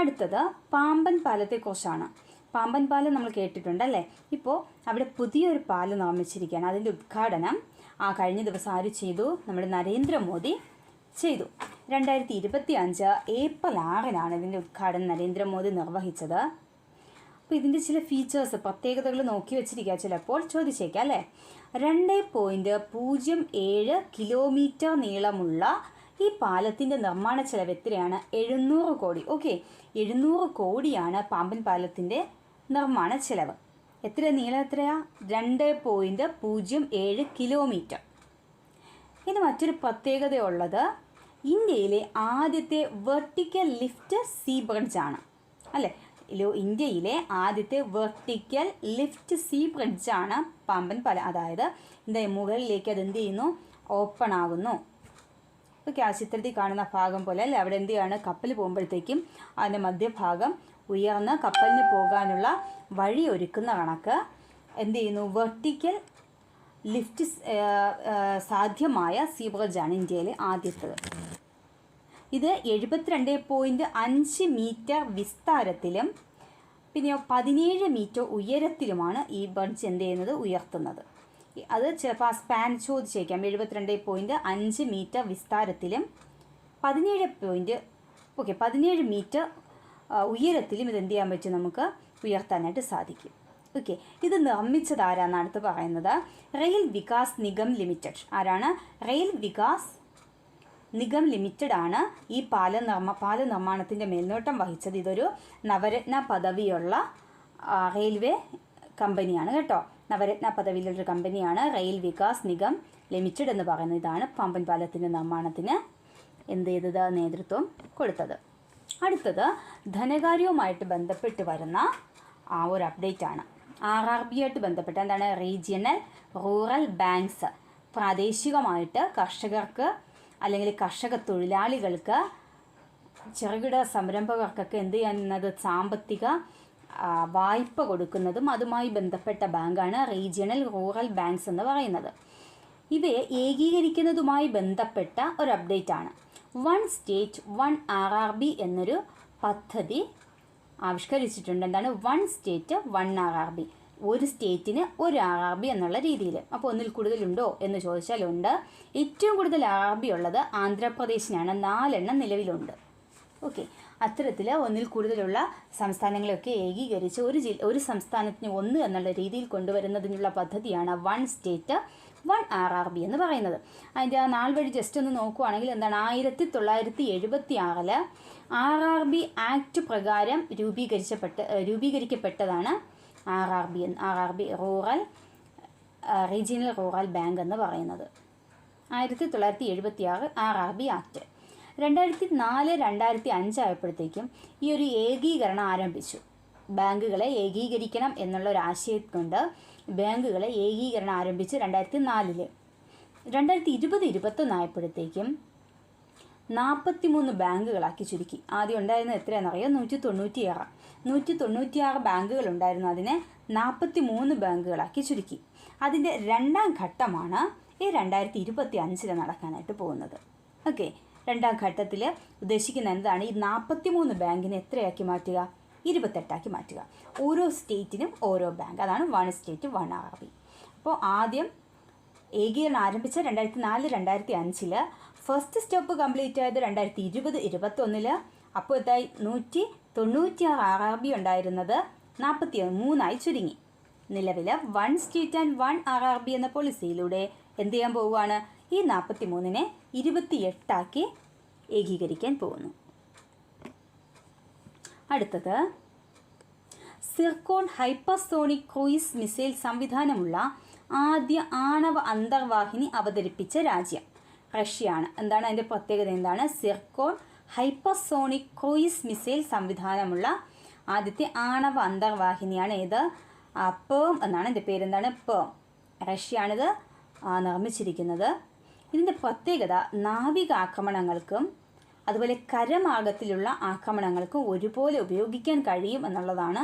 അടുത്തത് പാമ്പൻ പാലത്തെക്കുറിച്ചാണ്. പാമ്പൻ പാലം നമ്മൾ കേട്ടിട്ടുണ്ട് അല്ലേ ഇപ്പോൾ അവിടെ പുതിയൊരു പാലം നിർമ്മിച്ചിരിക്കുകയാണ്. അതിന്റെ ഉദ്ഘാടനം ആ കഴിഞ്ഞ ദിവസം ആര് ചെയ്തു? നമ്മുടെ നരേന്ദ്രമോദി ചെയ്തു. രണ്ടായിരത്തി ഇരുപത്തി അഞ്ച് ഏപ്രിൽ ആറിനാണ് ഇതിന്റെ ഉദ്ഘാടനം നരേന്ദ്രമോദി നിർവഹിച്ചത്. അപ്പോൾ ഇതിന്റെ ചില ഫീച്ചേഴ്സ് പ്രത്യേകതകൾ നോക്കി വെച്ചിരിക്കുക ചിലപ്പോൾ ചോദിച്ചേക്കാം അല്ലേ? രണ്ട് പോയിന്റ് പൂജ്യം ഏഴ് കിലോമീറ്റർ നീളമുള്ള ഈ പാലത്തിന്റെ നിർമ്മാണ ചെലവ് എത്രയാണ്? എഴുന്നൂറ് കോടി. ഓക്കെ എഴുന്നൂറ് കോടിയാണ് പാമ്പൻ പാലത്തിന്റെ നിർമ്മാണ ചെലവ്. എത്ര? നീളം എത്രയാ? രണ്ട് പോയിന്റ് പൂജ്യം ഏഴ് കിലോമീറ്റർ ഇനി മറ്റൊരു പ്രത്യേകതയുള്ളത് ഇന്ത്യയിലെ ആദ്യത്തെ വെർട്ടിക്കൽ ലിഫ്റ്റ് സീ ബ്രിഡ്ജ് ആണ്. അല്ലേ? ഇന്ത്യയിലെ ആദ്യത്തെ വെർട്ടിക്കൽ ലിഫ്റ്റ് സീ ബ്രിഡ്ജ് ആണ് പമ്പൻ പല. അതായത് എന്താ മുകളിലേക്ക് അത് എന്ത് ചെയ്യുന്നു? ഓപ്പൺ ആകുന്നു ആ ചിത്രത്തിൽ കാണുന്ന ഭാഗം പോലെ അല്ലേ? അവിടെ എന്ത് ചെയ്യാണ്? കപ്പൽ പോകുമ്പോഴത്തേക്കും അതിന്റെ മധ്യഭാഗം ഉയർന്ന് കപ്പലിന് പോകാനുള്ള വഴി ഒരുക്കുന്ന കണക്ക് എന്ത് ചെയ്യുന്നു? വെർട്ടിക്കൽ ലിഫ്റ്റ് സാധ്യമായ സീ ബ്രിഡ്ജാണ് ഇന്ത്യയിലെ ആദ്യത്തേത്. ഇത് എഴുപത്തിരണ്ട് പോയിന്റ് അഞ്ച് മീറ്റർ വിസ്താരത്തിലും പിന്നെ പതിനേഴ് മീറ്റർ ഉയരത്തിലുമാണ് ഈ ബഡ്ജ് എന്ത് ചെയ്യുന്നത്? ഉയർത്തുന്നത്. അത് ചിലപ്പോൾ ആ സ്പാൻ ചോദിച്ചേക്കാം. എഴുപത്തിരണ്ട് പോയിന്റ് അഞ്ച് മീറ്റർ വിസ്താരത്തിലും പതിനേഴ് പോയിന്റ് ഓക്കെ പതിനേഴ് മീറ്റർ ഉയരത്തിലും ഇത് എന്ത് ചെയ്യാൻ പറ്റും? നമുക്ക് ഉയർത്താനായിട്ട് സാധിക്കും. ഓക്കെ ഇത് നിർമ്മിച്ചത് ആരാന്നാണ് അടുത്ത് പറയുന്നത്? Rail Vikas Nigam limited. ആരാണ്? റെയിൽ വികാസ് നിഗം ലിമിറ്റഡ് ആണ് ഈ പാല നിർമ്മ പാല നിർമ്മാണത്തിന്റെ മേൽനോട്ടം വഹിച്ചത്. ഇതൊരു നവരത്ന പദവിയുള്ള റെയിൽവേ കമ്പനിയാണ് കേട്ടോ. നവരത്ന പദവിയിലുള്ളൊരു കമ്പനിയാണ് റെയിൽ വികാസ് നിഗം ലിമിറ്റഡ് എന്ന് പറയുന്നത്. ഇതാണ് പമ്പൻ പാലത്തിന്റെ നിർമ്മാണത്തിന് എന്ത് ചെയ്തത്? നേതൃത്വം കൊടുത്തത്. അടുത്തത് ധനകാര്യവുമായിട്ട് ബന്ധപ്പെട്ട് വരുന്ന ആ ഒരു അപ്ഡേറ്റ് ആണ് ആർ ആർ ബി ആയിട്ട് ബന്ധപ്പെട്ട് എന്താണ്? Regional rural banks. പ്രാദേശികമായിട്ട് കർഷകർക്ക് അല്ലെങ്കിൽ കർഷക തൊഴിലാളികൾക്ക് ചെറുകിട സംരംഭകർക്കൊക്കെ എന്ത് ചെയ്യുന്നത്? സാമ്പത്തിക വായ്പ കൊടുക്കുന്നതും അതുമായി ബന്ധപ്പെട്ട ബാങ്കാണ് റീജിയണൽ റൂറൽ ബാങ്ക്സ് എന്ന് പറയുന്നത്. ഇവയെ ഏകീകരിക്കുന്നതുമായി ബന്ധപ്പെട്ട ഒരു അപ്ഡേറ്റ് ആണ് one state one R R B എന്നൊരു പദ്ധതി ആവിഷ്കരിച്ചിട്ടുണ്ട്. എന്താണ്? One state one R R B. ഒരു സ്റ്റേറ്റിന് ഒരു ആർ ആർ ബി എന്നുള്ള രീതിയിൽ. അപ്പോൾ ഒന്നിൽ കൂടുതലുണ്ടോ എന്ന് ചോദിച്ചാൽ ഉണ്ട്. ഏറ്റവും കൂടുതൽ ആർ ആർ ബി ഉള്ളത് ആന്ധ്രാപ്രദേശിനാണ്. നാലെണ്ണം നിലവിലുണ്ട്. ഓക്കെ. അത്തരത്തിൽ ഒന്നിൽ കൂടുതലുള്ള സംസ്ഥാനങ്ങളെയൊക്കെ ഏകീകരിച്ച് ഒരു ജില്ല ഒരു സംസ്ഥാനത്തിന് ഒന്ന് എന്നുള്ള രീതിയിൽ കൊണ്ടുവരുന്നതിനുള്ള പദ്ധതിയാണ് one state one R R B എന്ന് പറയുന്നത്. അതിന്റെ ആ നാൾ വഴി ജസ്റ്റ് ഒന്ന് നോക്കുവാണെങ്കിൽ എന്താണ്? ആയിരത്തി തൊള്ളായിരത്തി എഴുപത്തി ആറിൽ ആർ ആർ ബി ആക്ട് പ്രകാരം രൂപീകരിച്ചപ്പെട്ട രൂപീകരിക്കപ്പെട്ടതാണ്. R R B R R B rural regional rural bank എന്ന് പറയുന്നത്. ആയിരത്തി തൊള്ളായിരത്തി എഴുപത്തി ആറ് ആർ ആർ ബി ആക്ട്. രണ്ടായിരത്തി നാല് രണ്ടായിരത്തി അഞ്ചായപ്പോഴത്തേക്കും ഈ ഒരു ഏകീകരണം ആരംഭിച്ചു. ബാങ്കുകളെ ഏകീകരിക്കണം എന്നുള്ള ഒരു ആശയം കൊണ്ട് ബാങ്കുകളെ ഏകീകരണം ആരംഭിച്ച് രണ്ടായിരത്തി നാലിൽ രണ്ടായിരത്തി ഇരുപത് ഇരുപത്തൊന്നായപ്പോഴത്തേക്കും നാൽപ്പത്തിമൂന്ന് ബാങ്കുകളാക്കി ചുരുക്കി. ആദ്യം ഉണ്ടായിരുന്നത് എത്രയാണെന്നറിയാം? നൂറ്റി തൊണ്ണൂറ്റിയാറ് നൂറ്റി തൊണ്ണൂറ്റിയാറ് ബാങ്കുകൾ ഉണ്ടായിരുന്നു അതിനെ നാൽപ്പത്തി മൂന്ന് ബാങ്കുകളാക്കി ചുരുക്കി. അതിന്റെ രണ്ടാം ഘട്ടമാണ് ഈ രണ്ടായിരത്തി ഇരുപത്തി അഞ്ചിൽ നടക്കാനായിട്ട് പോകുന്നത്. ഓക്കെ. രണ്ടാം ഘട്ടത്തിൽ ഉദ്ദേശിക്കുന്ന എന്താണ്? ഈ നാൽപ്പത്തി മൂന്ന് ബാങ്കിനെ എത്രയാക്കി മാറ്റുക? ഇരുപത്തെട്ടാക്കി മാറ്റുക. ഓരോ സ്റ്റേറ്റിനും ഓരോ ബാങ്ക്. അതാണ് one state one R B അപ്പോൾ ആദ്യം ഏകീകരണം ആരംഭിച്ച രണ്ടായിരത്തി നാല് രണ്ടായിരത്തി അഞ്ചിൽ ഫസ്റ്റ് സ്റ്റെപ്പ് കംപ്ലീറ്റ് ആയത് രണ്ടായിരത്തി ഇരുപത് ഇരുപത്തൊന്നിൽ അപ്പോൾ എത്തായി നൂറ്റി തൊണ്ണൂറ്റിയാറ് ആർ ആർ ബി ഉണ്ടായിരുന്നത് നാൽപ്പത്തി മൂന്നായി ചുരുങ്ങി. നിലവിൽ one state and one R R B എന്ന പോളിസിയിലൂടെ എന്ത് ചെയ്യാൻ പോവുകയാണ്? ഈ നാൽപ്പത്തി മൂന്നിനെ ഇരുപത്തി എട്ടാക്കി ഏകീകരിക്കാൻ പോകുന്നു. അടുത്തത് സിർക്കോൺ ഹൈപ്പർസോണിക് ക്രൂയിസ് മിസൈൽ സംവിധാനമുള്ള ആദ്യ ആണവ അന്തർവാഹിനി അവതരിപ്പിച്ച രാജ്യം റഷ്യയാണ്. എന്താണ് അതിന്റെ പ്രത്യേകത? എന്താണ്? സിർക്കോൺ ഹൈപ്പർസോണിക് ക്രൂയിസ് മിസൈൽ സംവിധാനമുള്ള ആദ്യത്തെ ആണവ അന്തർവാഹിനിയാണ് ഏത് പേം എന്നാണ് എന്റെ പേരെന്താണ്? പേം. റഷ്യയാണിത് നിർമ്മിച്ചിരിക്കുന്നത്. ഇതിന്റെ പ്രത്യേകത നാവിക ആക്രമണങ്ങൾക്കും അതുപോലെ കരമാർഗത്തിലുള്ള ആക്രമണങ്ങൾക്കും ഒരുപോലെ ഉപയോഗിക്കാൻ കഴിയും എന്നുള്ളതാണ്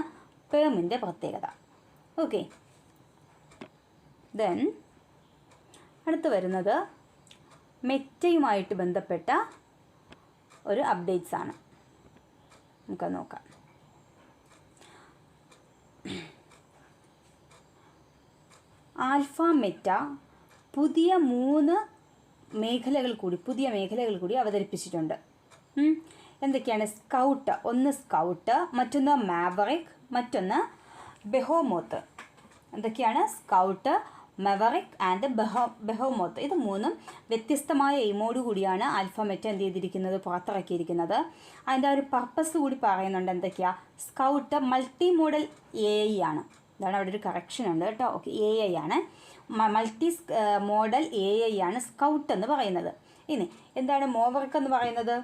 പേമിന്റെ പ്രത്യേകത. ഓക്കെ. ദെൻ അടുത്ത് വരുന്നത് മെറ്റയുമായിട്ട് ബന്ധപ്പെട്ട ഒരു അപ്ഡേറ്റ്സ് ആണ്. നമുക്ക് നോക്കാം. ആൽഫ മെറ്റ പുതിയ മൂന്ന് മേഖലകൾ കൂടി പുതിയ മേഖലകൾ കൂടി അവതരിപ്പിച്ചിട്ടുണ്ട്. എന്തൊക്കെയാണ്? സ്കൗട്ട് ഒന്ന് സ്കൗട്ട് മറ്റൊന്ന് മാവറിക് മറ്റൊന്ന് ബെഹോമോത്ത്. എന്തൊക്കെയാണ്? സ്കൗട്ട് മെവറിക് ആൻഡ് ബെഹോ ബെഹോമോത്ത് ഇത് മൂന്നും വ്യത്യസ്തമായ എയിമോട് കൂടിയാണ് ആൽഫമെറ്റ് എന്ത് ചെയ്തിരിക്കുന്നത്? പുറത്തിറക്കിയിരിക്കുന്നത്. അതിന്റെ ഒരു പർപ്പസ് കൂടി പറയുന്നുണ്ട്. എന്തൊക്കെയാ? Scout multi modal A I ആണ്. ഇതാണ് അവിടെ ഒരു കറക്ഷൻ ഉണ്ട് കേട്ടോ. ഓക്കെ എ ഐ ആണ്. മൾട്ടി മോഡൽ എ ഐ ആണ് സ്കൗട്ട് എന്ന് പറയുന്നത്. ഇനി എന്താണ് മോവർക്ക് എന്ന് പറയുന്നത്?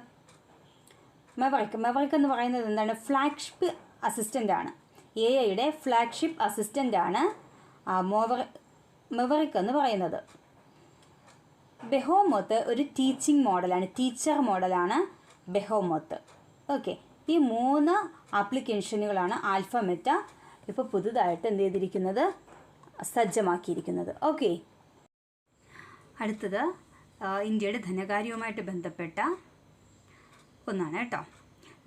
മെവറിക് മെവറിക് എന്ന് പറയുന്നത് എന്താണ്? ഫ്ലാഗ്ഷിപ്പ് അസിസ്റ്റന്റ് ആണ്. എ ഐയുടെ ഫ്ലാഗ്ഷിപ്പ് അസിസ്റ്റന്റ് ആണ് മോവർ മെവറിക് എന്ന് പറയുന്നത്. ബെഹോമോത്ത് ഒരു ടീച്ചിങ് മോഡലാണ് ടീച്ചർ മോഡലാണ് ബെഹോമോത്ത് ഓക്കെ ഈ മൂന്ന് ആപ്ലിക്കേഷനുകളാണ് ആൽഫമെറ്റ ഇപ്പോൾ പുതുതായിട്ട് എന്ത് ചെയ്തിരിക്കുന്നത്? സജ്ജമാക്കിയിരിക്കുന്നത്. ഓക്കെ അടുത്തത് ഇന്ത്യയുടെ ധനകാര്യവുമായിട്ട് ബന്ധപ്പെട്ട ഒന്നാണ് കേട്ടോ.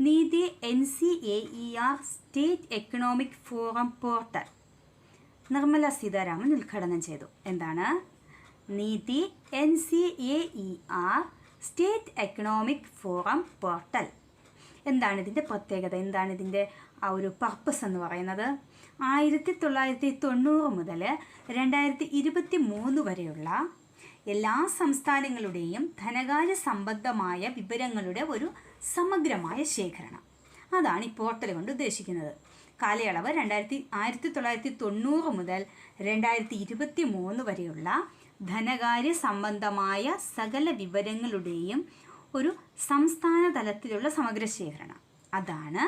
NITI N C A E R state economic forum portal Nirmala Sitharaman ഉദ്ഘാടനം ചെയ്തു. എന്താണ്? NITI N C A E R state economic forum portal. എന്താണ് ഇതിന്റെ പ്രത്യേകത? എന്താണ് ഇതിന്റെ ആ ഒരു പർപ്പസ് എന്ന് പറയുന്നത്? ആയിരത്തി തൊള്ളായിരത്തി തൊണ്ണൂറ് മുതൽ രണ്ടായിരത്തി ഇരുപത്തി മൂന്ന് വരെയുള്ള എല്ലാ സംസ്ഥാനങ്ങളുടെയും ധനകാര്യ സംബന്ധമായ വിവരങ്ങളുടെ ഒരു സമഗ്രമായ ശേഖരണം. അതാണ് ഈ പോർട്ടൽ കൊണ്ട് ഉദ്ദേശിക്കുന്നത്. കാലയളവ് രണ്ടായിരത്തി ആയിരത്തി തൊള്ളായിരത്തി തൊണ്ണൂറ് മുതൽ രണ്ടായിരത്തി ഇരുപത്തി മൂന്ന് വരെയുള്ള ധനകാര്യ സംബന്ധമായ സകല വിവരങ്ങളുടെയും ഒരു സംസ്ഥാന തലത്തിലുള്ള സമഗ്ര ശേഖരണം. അതാണ്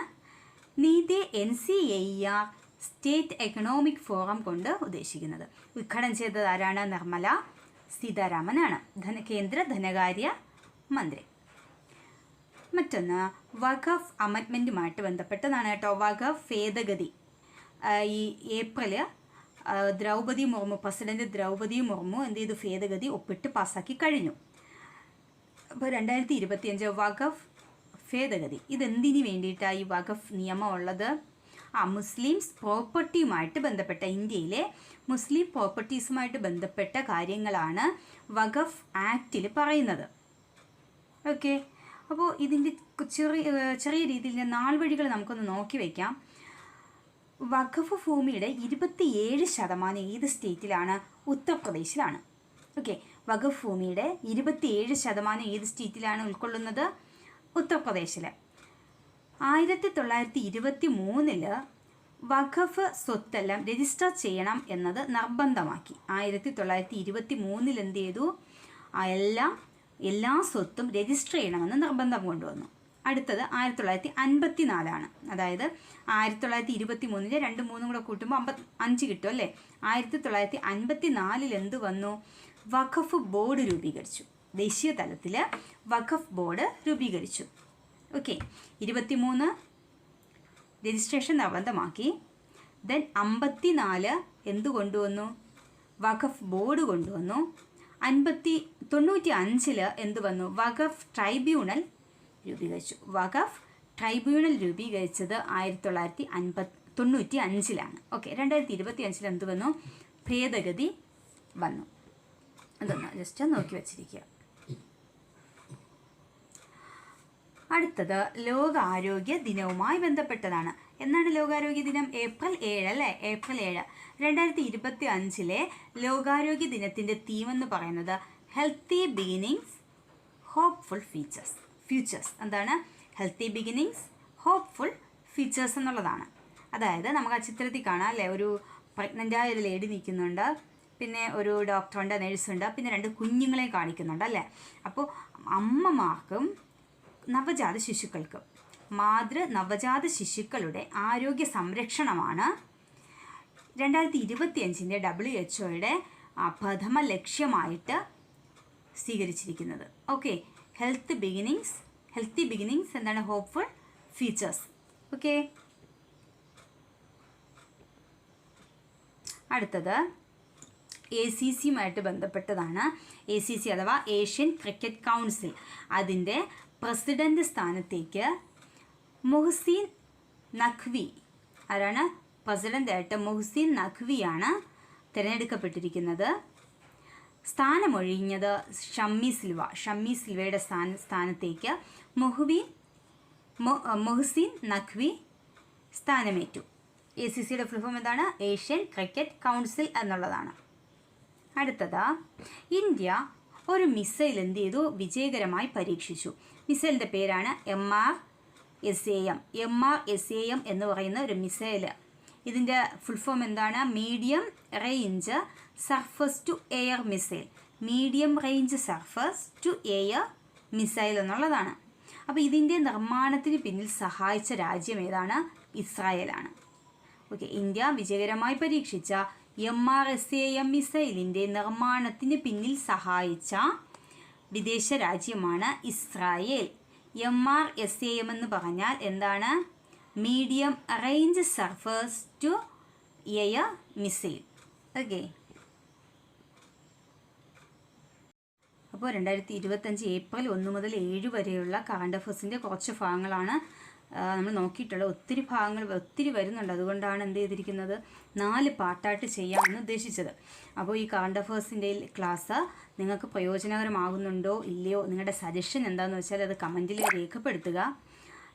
NITI N C A R state economic forum കൊണ്ട് ഉദ്ദേശിക്കുന്നത്. ഉദ്ഘാടനം ചെയ്തത് ആരാണ്? നിർമ്മല സീതാരാമനാണ്. ധന കേന്ദ്ര ധനകാര്യ മന്ത്രി. മറ്റൊന്ന് വഖഫ് അമെൻമെന്റുമായിട്ട് ബന്ധപ്പെട്ടതാണ് കേട്ടോ. വഖഫ് ഭേദഗതി. ഈ ഏപ്രിൽ ദ്രൗപതി മുർമു പ്രസിഡന്റ് ദ്രൗപദി മുർമു എന്ത് ചെയ്തു? ഭേദഗതി ഒപ്പിട്ട് പാസ്സാക്കി കഴിഞ്ഞു. അപ്പോൾ രണ്ടായിരത്തി ഇരുപത്തിയഞ്ച് വഖഫ് ഭേദഗതി. ഇതെന്തിനു വേണ്ടിയിട്ടാണ് ഈ വഖഫ് നിയമം ഉള്ളത് ആ മുസ്ലിംസ് പ്രോപ്പർട്ടിയുമായിട്ട് ബന്ധപ്പെട്ട ഇന്ത്യയിലെ മുസ്ലിം പ്രോപ്പർട്ടീസുമായിട്ട് ബന്ധപ്പെട്ട കാര്യങ്ങളാണ് വഖഫ് ആക്റ്റിൽ പറയുന്നത്. ഓക്കെ. അപ്പോൾ ഇതിന്റെ ചെറിയ ചെറിയ രീതിയിൽ നാൾ വഴികൾ നമുക്കൊന്ന് നോക്കി വയ്ക്കാം വഖഫ് ഭൂമിയുടെ ഇരുപത്തിയേഴ് ശതമാനം ഏത് സ്റ്റേറ്റിലാണ്? ഉത്തർപ്രദേശിലാണ്. ഓക്കെ. വഖഫ് ഭൂമിയുടെ ഇരുപത്തിയേഴ് ശതമാനം ഏത് സ്റ്റേറ്റിലാണ് ഉൾക്കൊള്ളുന്നത്? ഉത്തർപ്രദേശിൽ ആയിരത്തി തൊള്ളായിരത്തി ഇരുപത്തി മൂന്നിൽ വഖഫ് സ്വത്തെല്ലാം രജിസ്റ്റർ ചെയ്യണം എന്നത് നിർബന്ധമാക്കി. ആയിരത്തി തൊള്ളായിരത്തി ഇരുപത്തി മൂന്നിൽ എന്ത് ചെയ്തു? എല്ലാ എല്ലാ സ്വത്തും രജിസ്റ്റർ ചെയ്യണമെന്ന് നിർബന്ധം കൊണ്ടുവന്നു. അടുത്തത് ആയിരത്തി തൊള്ളായിരത്തി അൻപത്തി നാലാണ് അതായത് ആയിരത്തി തൊള്ളായിരത്തി ഇരുപത്തി മൂന്നിൽ രണ്ട് മൂന്നും കൂടെ കൂട്ടുമ്പോൾ അമ്പത് അഞ്ച് കിട്ടും അല്ലേ? ആയിരത്തി തൊള്ളായിരത്തി അൻപത്തി നാലിൽ എന്ത് വന്നു വഖഫ് ബോർഡ് രൂപീകരിച്ചു. ദേശീയ തലത്തിൽ വഖഫ് ബോർഡ് രൂപീകരിച്ചു. ഓക്കെ ഇരുപത്തിമൂന്ന് രജിസ്ട്രേഷൻ നിർബന്ധമാക്കി. ദെൻ അമ്പത്തിനാല് എന്ത് കൊണ്ടുവന്നു? വഖഫ് ബോർഡ് കൊണ്ടുവന്നു. അൻപത്തി തൊണ്ണൂറ്റി അഞ്ചിൽ എന്ത് വന്നു? വഖഫ് ട്രൈബ്യൂണൽ രൂപീകരിച്ചു. വഖഫ് ട്രൈബ്യൂണൽ രൂപീകരിച്ചത് ആയിരത്തി തൊള്ളായിരത്തി അൻപത് തൊണ്ണൂറ്റി അഞ്ചിലാണ് ഓക്കെ രണ്ടായിരത്തി ഇരുപത്തി അഞ്ചിൽ എന്ത് വന്നു? ഭേദഗതി വന്നു. അതൊന്ന് ജസ്റ്റ് നോക്കി വച്ചിരിക്കുക. അടുത്തത് ലോകാരോഗ്യ ദിനവുമായി ബന്ധപ്പെട്ടതാണ്. എന്നാണ് ലോകാരോഗ്യ ദിനം? ഏപ്രിൽ ഏഴ് അല്ലേ? ഏപ്രിൽ ഏഴ്. രണ്ടായിരത്തി ഇരുപത്തി അഞ്ചിലെ ലോകാരോഗ്യ ദിനത്തിന്റെ തീം എന്ന് പറയുന്നത് healthy beginnings hopeful features futures എന്താണ്? ഹെൽത്തി ബിഗിനിങ്സ് ഹോപ്പ്ഫുൾ ഫീച്ചേഴ്സ് എന്നുള്ളതാണ്. അതായത് നമുക്ക് ആ ചിത്രത്തിൽ കാണാം അല്ലേ? ഒരു പ്രഗ്നന്റായ ഒരു ലേഡി നിൽക്കുന്നുണ്ട്. പിന്നെ ഒരു ഡോക്ടറുണ്ട് നേഴ്സുണ്ട് പിന്നെ രണ്ട് കുഞ്ഞുങ്ങളെ കാണിക്കുന്നുണ്ട് അല്ലേ? അപ്പോൾ അമ്മമാർക്കും നവജാത ശിശുക്കൾക്കും മാതൃ നവജാത ശിശുക്കളുടെ ആരോഗ്യ സംരക്ഷണമാണ്. രണ്ടായിരത്തി ഇരുപത്തിയഞ്ചിന്റെ ഡബ്ല്യു എച്ച് ഒയുടെ പ്രഥമ ലക്ഷ്യമായിട്ട് സ്വീകരിച്ചിരിക്കുന്നത്. Okay health beginnings healthy beginnings എന്താണ്? ഹോപ്പ്ഫുൾ ഫീച്ചേഴ്സ് ഓക്കെ അടുത്തത് എ സി സിയുമായിട്ട് ബന്ധപ്പെട്ടതാണ്. എ സി സി അഥവാ ഏഷ്യൻ ക്രിക്കറ്റ് കൗൺസിൽ അതിന്റെ പ്രസിഡന്റ് സ്ഥാനത്തേക്ക് മുഹ്സീൻ നഖ്വി. ആരാണ്? പ്രസിഡന്റായിട്ട് മുഹ്സീൻ നഖ്വിയാണ് തിരഞ്ഞെടുക്കപ്പെട്ടിരിക്കുന്നത്. സ്ഥാനമൊഴിഞ്ഞത് ഷമ്മി സിൽവ. ഷമ്മി സിൽവയുടെ സ്ഥാന സ്ഥാനത്തേക്ക് മൊഹുബീൻ മൊ- നഖ്വി സ്ഥാനമേറ്റു. എ സി സിയുടെ ഫുൾഫോം എന്താണ്? ഏഷ്യൻ ക്രിക്കറ്റ് കൗൺസിൽ എന്നുള്ളതാണ്. അടുത്തത് ഇന്ത്യ ഒരു മിസൈൽ എന്ത് ചെയ്തു? വിജയകരമായി പരീക്ഷിച്ചു. മിസൈലിന്റെ പേരാണ് M R S A M M R S A M എന്ന് പറയുന്ന ഒരു മിസൈൽ ഇതിന്റെ ഫുൾ ഫോം എന്താണ്? Medium range surface to air missile medium range surface to air missile എന്നുള്ളതാണ്. അപ്പോൾ ഇതിന്റെ നിർമ്മാണത്തിന് പിന്നിൽ സഹായിച്ച രാജ്യം ഏതാണ്? ഇസ്രായേലാണ് ഓക്കെ ഇന്ത്യ വിജയകരമായി പരീക്ഷിച്ച M R S A M മിസൈലിന്റെ നിർമ്മാണത്തിന് പിന്നിൽ സഹായിച്ച വിദേശ രാജ്യമാണ് Israel. M R S A M എന്ന് പറഞ്ഞാൽ എന്താണ്? Medium range surface to air missile okay അപ്പോൾ രണ്ടായിരത്തി ഇരുപത്തഞ്ച് ഏപ്രിൽ ഒന്ന് മുതൽ ഏഴ് വരെയുള്ള കറണ്ട് അഫേഴ്സിന്റെ കുറച്ച് ഭാഗങ്ങളാണ് നമ്മൾ നോക്കിയിട്ടുള്ള ഒത്തിരി ഭാഗങ്ങൾ ഒത്തിരി വരുന്നുണ്ട്. അതുകൊണ്ടാണ് എന്ത് ചെയ്തിരിക്കുന്നത്? നാല് പാട്ടായിട്ട് ചെയ്യാമെന്ന് ഉദ്ദേശിച്ചത്. അപ്പോൾ ഈ കറണ്ട് അഫേഴ്സിന്റെ ക്ലാസ് നിങ്ങൾക്ക് പ്രയോജനകരമാകുന്നുണ്ടോ? ഇല്ലയോ? നിങ്ങളുടെ സജഷൻ എന്താണെന്ന് വെച്ചാൽ അത് കമന്റിൽ രേഖപ്പെടുത്തുക.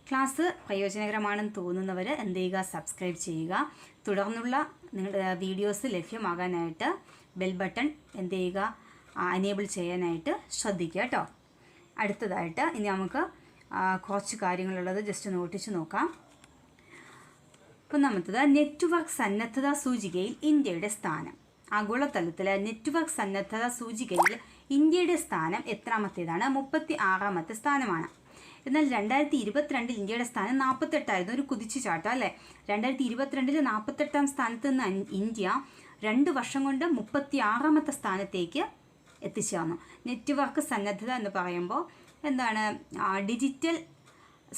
ക്ലാസ് പ്രയോജനകരമാണെന്ന് തോന്നുന്നവർ എന്ത് ചെയ്യുക? സബ്സ്ക്രൈബ് ചെയ്യുക. തുടർന്നുള്ള നിങ്ങളുടെ വീഡിയോസ് ലഭ്യമാകാനായിട്ട് ബെൽ ബട്ടൺ എന്ത് ചെയ്യുക? അനേബിൾ ചെയ്യാനായിട്ട് ശ്രദ്ധിക്കുക കേട്ടോ. അടുത്തതായിട്ട് ഇനി നമുക്ക് കുറച്ച് കാര്യങ്ങളുള്ളത് ജസ്റ്റ് നോട്ടിച്ച് നോക്കാം. ഒന്നാമത്തത് നെറ്റ്വർക്ക് സന്നദ്ധത സൂചികയിൽ ഇന്ത്യയുടെ സ്ഥാനം. ആഗോളതലത്തിലെ നെറ്റ്വർക്ക് സന്നദ്ധത സൂചികയിൽ ഇന്ത്യയുടെ സ്ഥാനം എത്രാമത്തേതാണ്? മുപ്പത്തി ആറാമത്തെ സ്ഥാനമാണ്. എന്നാൽ രണ്ടായിരത്തി ഇരുപത്തിരണ്ടിൽ ഇന്ത്യയുടെ സ്ഥാനം നാൽപ്പത്തെട്ടായിരുന്നു ഒരു കുതിച്ചു ചാട്ടം അല്ലേ? രണ്ടായിരത്തി ഇരുപത്തിരണ്ടിൽ നാൽപ്പത്തെട്ടാം സ്ഥാനത്ത് നിന്ന് ഇന്ത്യ രണ്ട് വർഷം കൊണ്ട് മുപ്പത്തി ആറാമത്തെ സ്ഥാനത്തേക്ക് എത്തിച്ചേർന്നു. നെറ്റ്വർക്ക് സന്നദ്ധത എന്ന് പറയുമ്പോൾ എന്താണ് ഡിജിറ്റൽ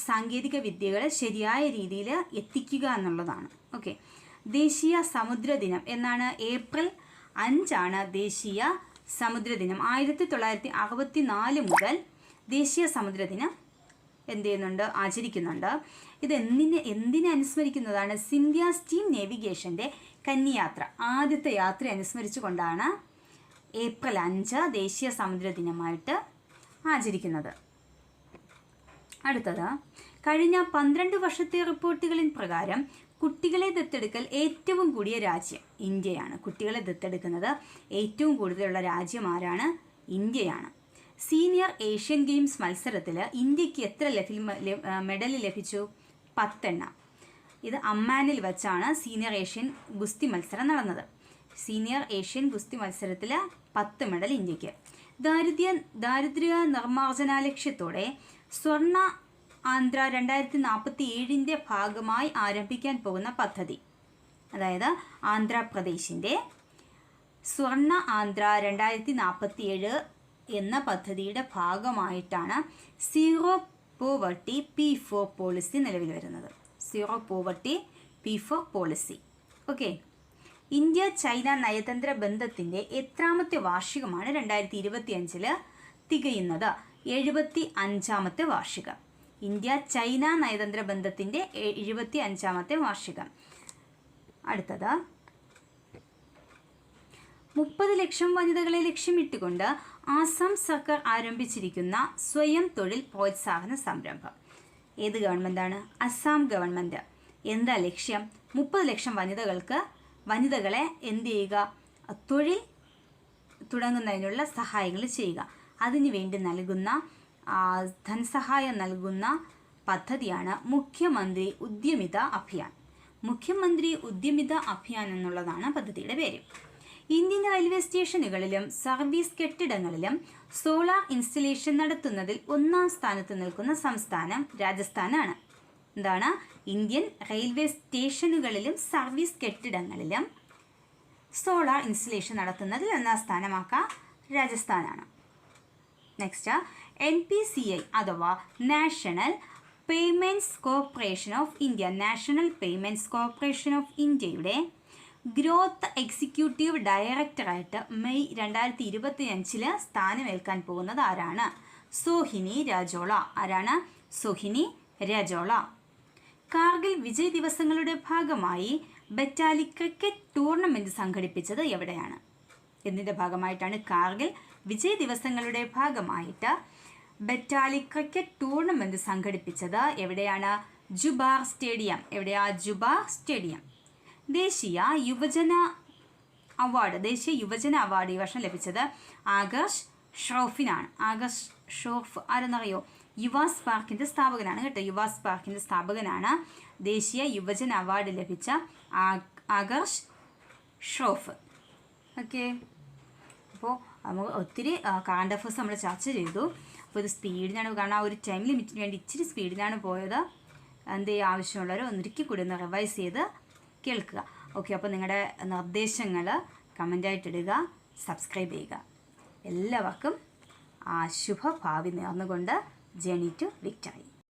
സാങ്കേതിക വിദ്യകൾ ശരിയായ രീതിയിൽ എത്തിക്കുക എന്നുള്ളതാണ്. ഓക്കെ. ദേശീയ സമുദ്ര ദിനം എന്നാണ് ഏപ്രിൽ അഞ്ചാണ് ദേശീയ സമുദ്ര ദിനം. ആയിരത്തി തൊള്ളായിരത്തി അറുപത്തി നാല് മുതൽ ദേശീയ സമുദ്ര ദിനം എന്ത് ചെയ്യുന്നുണ്ട്? ആചരിക്കുന്നുണ്ട്. ഇത് എന്തിനെ എന്തിനെ അനുസ്മരിക്കുന്നതാണ്? സിന്ധ്യ സ്റ്റീം നേവിഗേഷന്റെ കന്നിയാത്ര. ആദ്യത്തെ യാത്ര അനുസ്മരിച്ചുകൊണ്ടാണ് ഏപ്രിൽ അഞ്ച് ദേശീയ സമുദ്ര ദിനമായിട്ട് ആചരിക്കുന്നത്. അടുത്തത് കഴിഞ്ഞ പന്ത്രണ്ട് വർഷത്തെ റിപ്പോർട്ടുകളിൻ പ്രകാരം കുട്ടികളെ ദത്തെടുക്കൽ ഏറ്റവും കൂടിയ രാജ്യം ഇന്ത്യയാണ്. കുട്ടികളെ ദത്തെടുക്കുന്നത് ഏറ്റവും കൂടുതലുള്ള രാജ്യം ആരാണ്? ഇന്ത്യയാണ്. സീനിയർ ഏഷ്യൻ ഗെയിംസ് മത്സരത്തിൽ ഇന്ത്യയ്ക്ക് എത്ര ലഭി മെഡൽ ലഭിച്ചു? പത്തെണ്ണം. ഇത് അമ്മാനിൽ വച്ചാണ് സീനിയർ ഏഷ്യൻ ഗുസ്തി മത്സരം നടന്നത്. സീനിയർ ഏഷ്യൻ ഗുസ്തി മത്സരത്തിൽ പത്ത് മെഡൽ ഇന്ത്യയ്ക്ക്. ദാരിദ്ര്യ ദാരിദ്ര്യ നിർമ്മാർജന ലക്ഷ്യത്തോടെ സ്വർണ ആന്ധ്ര രണ്ടായിരത്തി നാൽപ്പത്തി ഏഴിന്റെ ഭാഗമായി ആരംഭിക്കാൻ പോകുന്ന പദ്ധതി. അതായത് ആന്ധ്രാപ്രദേശിന്റെ സ്വർണ ആന്ധ്ര രണ്ടായിരത്തി നാൽപ്പത്തി ഏഴ് എന്ന പദ്ധതിയുടെ ഭാഗമായിട്ടാണ് zero poverty P four policy നിലവിൽ വരുന്നത്. Zero poverty P four policy. Okay? India China നയതന്ത്ര ബന്ധത്തിന്റെ എത്രാമത്തെ വാർഷികമാണ് രണ്ടായിരത്തി ഇരുപത്തി അഞ്ചിൽ തികയുന്നത്. എഴുപത്തി അഞ്ചാമത്തെ വാർഷികം. ഇന്ത്യ ചൈന നയതന്ത്ര ബന്ധത്തിന്റെ എഴുപത്തി അഞ്ചാമത്തെ വാർഷികം. അടുത്തത്. മുപ്പത് ലക്ഷം വനിതകളെ ലക്ഷ്യമിട്ടുകൊണ്ട് ആസാം സർക്കാർ ആരംഭിച്ചിരിക്കുന്ന സ്വയം തൊഴിൽ പ്രോത്സാഹന സംരംഭം. ഏത് ഗവൺമെന്റാണ് അസാം ഗവൺമെന്റ് എന്താ ലക്ഷ്യം? മുപ്പത് ലക്ഷം വനിതകൾക്ക് വനിതകളെ എന്ത് ചെയ്യുക? തൊഴിൽ തുടങ്ങുന്നതിനുള്ള സഹായങ്ങൾ ചെയ്യുക. അതിനു വേണ്ടി നൽകുന്ന ധനസഹായം നൽകുന്ന പദ്ധതിയാണ് മുഖ്യമന്ത്രി ഉദ്യമിത അഭിയാൻ. മുഖ്യമന്ത്രി ഉദ്യമിത അഭിയാൻ എന്നുള്ളതാണ് പദ്ധതിയുടെ പേര്. ഇന്ത്യൻ റെയിൽവേ സ്റ്റേഷനുകളിലും സർവീസ് കെട്ടിടങ്ങളിലും സോളാർ ഇൻസ്റ്റലേഷൻ നടത്തുന്നതിൽ ഒന്നാം സ്ഥാനത്ത് നിൽക്കുന്ന സംസ്ഥാനം രാജസ്ഥാനാണ്. എന്താണ്? ഇന്ത്യൻ റെയിൽവേ സ്റ്റേഷനുകളിലും സർവീസ് കെട്ടിടങ്ങളിലും സോളാർ ഇൻസ്റ്റലേഷൻ നടത്തുന്നതിൽ ഒന്നാം സ്ഥാനമാക്കുക രാജസ്ഥാനാണ്. Next N P C I അഥവാ national payments corporation of India national payments corporation of ഇന്ത്യയുടെ ഗ്രോത്ത് എക്സിക്യൂട്ടീവ് ഡയറക്ടറായിട്ട് മെയ് രണ്ടായിരത്തി ഇരുപത്തി അഞ്ചിൽ സ്ഥാനമേൽക്കാൻ പോകുന്നത് ആരാണ്? സോഹിനി രാജോള. ആരാണ്? സോഹിനി രാജോള. കാർഗിൽ വിജയ് ദിവസങ്ങളുടെ ഭാഗമായി ബറ്റാലി ക്രിക്കറ്റ് ടൂർണമെന്റ് സംഘടിപ്പിച്ചത് എവിടെയാണ്? ഇതിന്റെ ഭാഗമായിട്ടാണ് കാർഗിൽ വിജയ് ദിവസങ്ങളുടെ ഭാഗമായിട്ട് ബറ്റാലി ക്രിക്കറ്റ് ടൂർണമെന്റ് സംഘടിപ്പിച്ചത്. എവിടെയാണ്? ജുബാർ സ്റ്റേഡിയം. എവിടെയാ ജുബാർ സ്റ്റേഡിയം? ദേശീയ യുവജന അവാർഡ് ദേശീയ യുവജന അവാർഡ് ഈ വർഷം ലഭിച്ചത് ആകർഷ് ഷ്രോഫിനാണ്. ആകർഷ് ഷോഫ് ആരെന്നറിയോ? യുവാസ് പാർക്കിന്റെ സ്ഥാപകനാണ് കേട്ടോ. യുവാസ് പാർക്കിന്റെ സ്ഥാപകനാണ്. ദേശീയ യുവജന അവാർഡ് ലഭിച്ച ആകർഷ് ഷ്രോഫ്. ഓക്കെ. അപ്പോൾ നമുക്ക് ഒത്തിരി കാണ്ട് അഫേഴ്സ് നമ്മൾ ചർച്ച ചെയ്തു. അപ്പോൾ ഇത് സ്പീഡിനാണ് കാരണം ആ ഒരു ടൈം ലിമിറ്റിന് വേണ്ടി ഇച്ചിരി സ്പീഡിലാണ് പോയത്. എന്ത് ചെയ്യുക ആവശ്യമുള്ളവർ ഒന്നിരിക്കൽ കൂടി ഒന്ന് റിവൈസ് ചെയ്ത് കേൾക്കുക. ഓക്കെ അപ്പോൾ നിങ്ങളുടെ നിർദ്ദേശങ്ങൾ കമന്റായിട്ടിടുക സബ്സ്ക്രൈബ് ചെയ്യുക. എല്ലാവർക്കും ആ ശുഭഭാവി നേർന്നുകൊണ്ട് ജേണി ടു വിക്ടറി